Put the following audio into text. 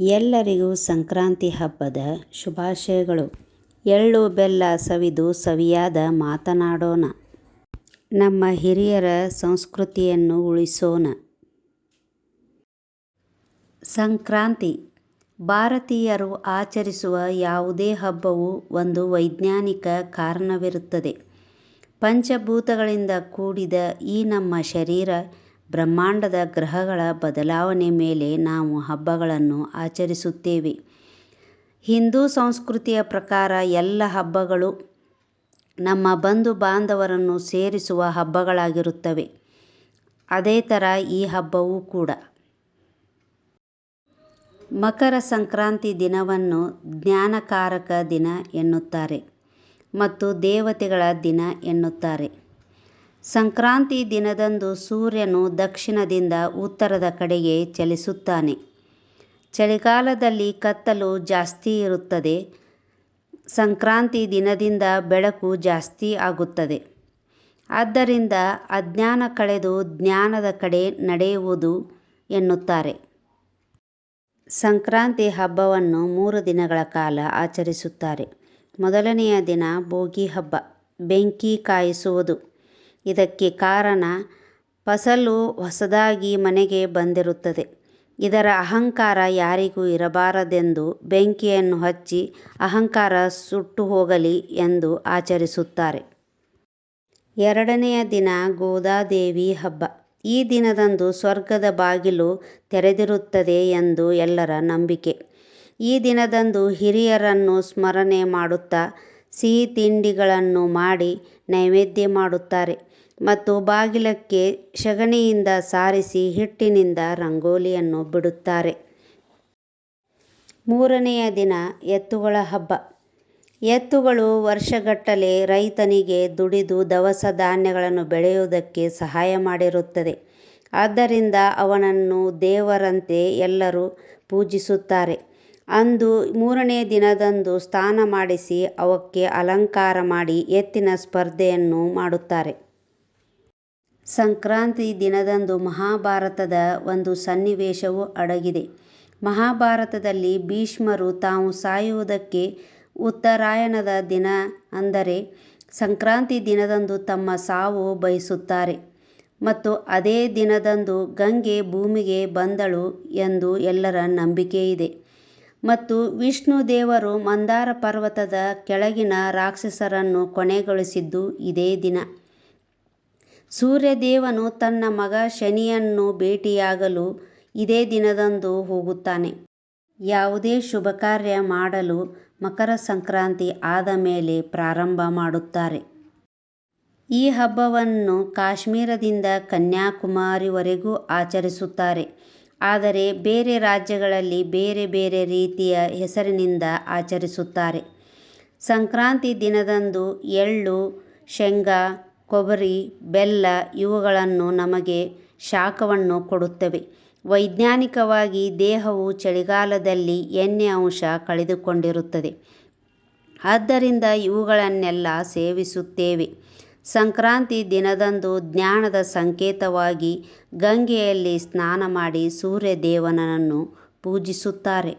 ಎಲ್ಲರಿಗೂ ಸಂಕ್ರಾಂತಿ ಹಬ್ಬದ ಶುಭಾಶಯಗಳು. ಎಳ್ಳು ಬೆಲ್ಲ ಸವಿದು ಸವಿಯಾದ ಮಾತನಾಡೋಣ. ನಮ್ಮ ಹಿರಿಯರ ಸಂಸ್ಕೃತಿಯನ್ನು ಉಳಿಸೋಣ. ಸಂಕ್ರಾಂತಿ ಭಾರತೀಯರು ಆಚರಿಸುವ ಯಾವುದೇ ಹಬ್ಬವು ಒಂದು ವೈಜ್ಞಾನಿಕ ಕಾರಣವಿರುತ್ತದೆ. ಪಂಚಭೂತಗಳಿಂದ ಕೂಡಿದ ಈ ನಮ್ಮ ಶರೀರ, ಬ್ರಹ್ಮಾಂಡದ ಗ್ರಹಗಳ ಬದಲಾವಣೆ ಮೇಲೆ ನಾವು ಹಬ್ಬಗಳನ್ನು ಆಚರಿಸುತ್ತೇವೆ. ಹಿಂದೂ ಸಂಸ್ಕೃತಿಯ ಪ್ರಕಾರ ಎಲ್ಲ ಹಬ್ಬಗಳು ನಮ್ಮ ಬಂಧು ಬಾಂಧವರನ್ನು ಸೇರಿಸುವ ಹಬ್ಬಗಳಾಗಿರುತ್ತವೆ. ಅದೇ ಥರ ಈ ಹಬ್ಬವೂ ಕೂಡ. ಮಕರ ಸಂಕ್ರಾಂತಿ ದಿನವನ್ನು ಜ್ಞಾನಕಾರಕ ದಿನ ಎನ್ನುತ್ತಾರೆ ಮತ್ತು ದೇವತೆಗಳ ದಿನ ಎನ್ನುತ್ತಾರೆ. ಸಂಕ್ರಾಂತಿ ದಿನದಂದು ಸೂರ್ಯನು ದಕ್ಷಿಣದಿಂದ ಉತ್ತರದ ಕಡೆಗೆ ಚಲಿಸುತ್ತಾನೆ. ಚಳಿಗಾಲದಲ್ಲಿ ಕತ್ತಲು ಜಾಸ್ತಿ ಇರುತ್ತದೆ. ಸಂಕ್ರಾಂತಿ ದಿನದಿಂದ ಬೆಳಕು ಜಾಸ್ತಿ ಆಗುತ್ತದೆ. ಆದ್ದರಿಂದ ಅಜ್ಞಾನ ಕಳೆದು ಜ್ಞಾನದ ಕಡೆ ನಡೆಯುವುದು ಎನ್ನುತ್ತಾರೆ. ಸಂಕ್ರಾಂತಿ ಹಬ್ಬವನ್ನು ಮೂರು ದಿನಗಳ ಕಾಲ ಆಚರಿಸುತ್ತಾರೆ. ಮೊದಲನೆಯ ದಿನ ಭೋಗಿ ಹಬ್ಬ. ಬೆಂಕಿ ಕಾಯಿಸುವುದು. ಇದಕ್ಕೆ ಕಾರಣ ಫಸಲು ಹೊಸದಾಗಿ ಮನೆಗೆ ಬಂದಿರುತ್ತದೆ. ಇದರ ಅಹಂಕಾರ ಯಾರಿಗೂ ಇರಬಾರದೆಂದು ಬೆಂಕಿಯನ್ನು ಹಚ್ಚಿ ಅಹಂಕಾರ ಸುಟ್ಟು ಹೋಗಲಿ ಎಂದು ಆಚರಿಸುತ್ತಾರೆ. ಎರಡನೆಯ ದಿನ ಗೋದಾದೇವಿ ಹಬ್ಬ. ಈ ದಿನದಂದು ಸ್ವರ್ಗದ ಬಾಗಿಲು ತೆರೆದಿರುತ್ತದೆ ಎಂದು ಎಲ್ಲರ ನಂಬಿಕೆ. ಈ ದಿನದಂದು ಹಿರಿಯರನ್ನು ಸ್ಮರಣೆ ಮಾಡುತ್ತಾ ಸಿಹಿ ತಿಂಡಿಗಳನ್ನು ಮಾಡಿ ನೈವೇದ್ಯ ಮಾಡುತ್ತಾರೆ ಮತ್ತು ಬಾಗಿಲಕ್ಕೆ ಸಗಣಿಯಿಂದ ಸಾರಿಸಿ ಹಿಟ್ಟಿನಿಂದ ರಂಗೋಲಿಯನ್ನು ಬಿಡುತ್ತಾರೆ. ಮೂರನೆಯ ದಿನ ಎತ್ತುಗಳ ಹಬ್ಬ. ಎತ್ತುಗಳು ವರ್ಷಗಟ್ಟಲೆ ರೈತನಿಗೆ ದುಡಿದು ದವಸ ಧಾನ್ಯಗಳನ್ನು ಬೆಳೆಯುವುದಕ್ಕೆ ಸಹಾಯ ಮಾಡಿರುತ್ತದೆ. ಆದ್ದರಿಂದ ಅವನನ್ನು ದೇವರಂತೆ ಎಲ್ಲರೂ ಪೂಜಿಸುತ್ತಾರೆ. ಅಂದು ಮೂರನೇ ದಿನದಂದು ಸ್ನಾನ ಮಾಡಿಸಿ ಅವಕ್ಕೆ ಅಲಂಕಾರ ಮಾಡಿ ಎತ್ತಿನ ಸ್ಪರ್ಧೆಯನ್ನು ಮಾಡುತ್ತಾರೆ. ಸಂಕ್ರಾಂತಿ ದಿನದಂದು ಮಹಾಭಾರತದ ಒಂದು ಸನ್ನಿವೇಶವು ಅಡಗಿದೆ. ಮಹಾಭಾರತದಲ್ಲಿ ಭೀಷ್ಮರು ತಾವು ಸಾಯುವುದಕ್ಕೆ ಉತ್ತರಾಯಣದ ದಿನ ಅಂದರೆ ಸಂಕ್ರಾಂತಿ ದಿನದಂದು ತಮ್ಮ ಸಾವು ಬಯಸುತ್ತಾರೆ ಮತ್ತು ಅದೇ ದಿನದಂದು ಗಂಗೆ ಭೂಮಿಗೆ ಬಂದಳು ಎಂದು ಎಲ್ಲರ ನಂಬಿಕೆಯಿದೆ. ಮತ್ತು ವಿಷ್ಣು ದೇವರು ಮಂದಾರ ಪರ್ವತದ ಕೆಳಗಿನ ರಾಕ್ಷಸರನ್ನು ಕೊನೆಗೊಳಿಸಿದ್ದು ಇದೇ ದಿನ. ಸೂರ್ಯದೇವನು ತನ್ನ ಮಗ ಶನಿಯನ್ನು ಭೇಟಿಯಾಗಲು ಇದೇ ದಿನದಂದು ಹೋಗುತ್ತಾನೆ. ಯಾವುದೇ ಶುಭಕಾರ್ಯ ಮಾಡಲು ಮಕರ ಸಂಕ್ರಾಂತಿ ಆದ ಮೇಲೆ ಪ್ರಾರಂಭ ಮಾಡುತ್ತಾರೆ. ಈ ಹಬ್ಬವನ್ನು ಕಾಶ್ಮೀರದಿಂದ ಕನ್ಯಾಕುಮಾರಿವರೆಗೂ ಆಚರಿಸುತ್ತಾರೆ. ಆದರೆ ಬೇರೆ ರಾಜ್ಯಗಳಲ್ಲಿ ಬೇರೆ ಬೇರೆ ರೀತಿಯ ಹೆಸರಿನಿಂದ ಆಚರಿಸುತ್ತಾರೆ. ಸಂಕ್ರಾಂತಿ ದಿನದಂದು ಎಳ್ಳು, ಶೇಂಗಾ, ಕೊಬ್ಬರಿ, ಬೆಲ್ಲ ಇವುಗಳನ್ನು ನಮಗೆ ಶಾಖವನ್ನು ಕೊಡುತ್ತವೆ. ವೈಜ್ಞಾನಿಕವಾಗಿ ದೇಹವು ಚಳಿಗಾಲದಲ್ಲಿ ಎಣ್ಣೆ ಅಂಶ ಕಳೆದುಕೊಂಡಿರುತ್ತದೆ. ಆದ್ದರಿಂದ ಇವುಗಳನ್ನೆಲ್ಲ ಸೇವಿಸುತ್ತೇವೆ. ಸಂಕ್ರಾಂತಿ ದಿನದಂದು ಜ್ಞಾನದ ಸಂಕೇತವಾಗಿ ಗಂಗೆಯಲ್ಲಿ ಸ್ನಾನ ಮಾಡಿ ಸೂರ್ಯ ದೇವನನ್ನು ಪೂಜಿಸುತ್ತಾರೆ.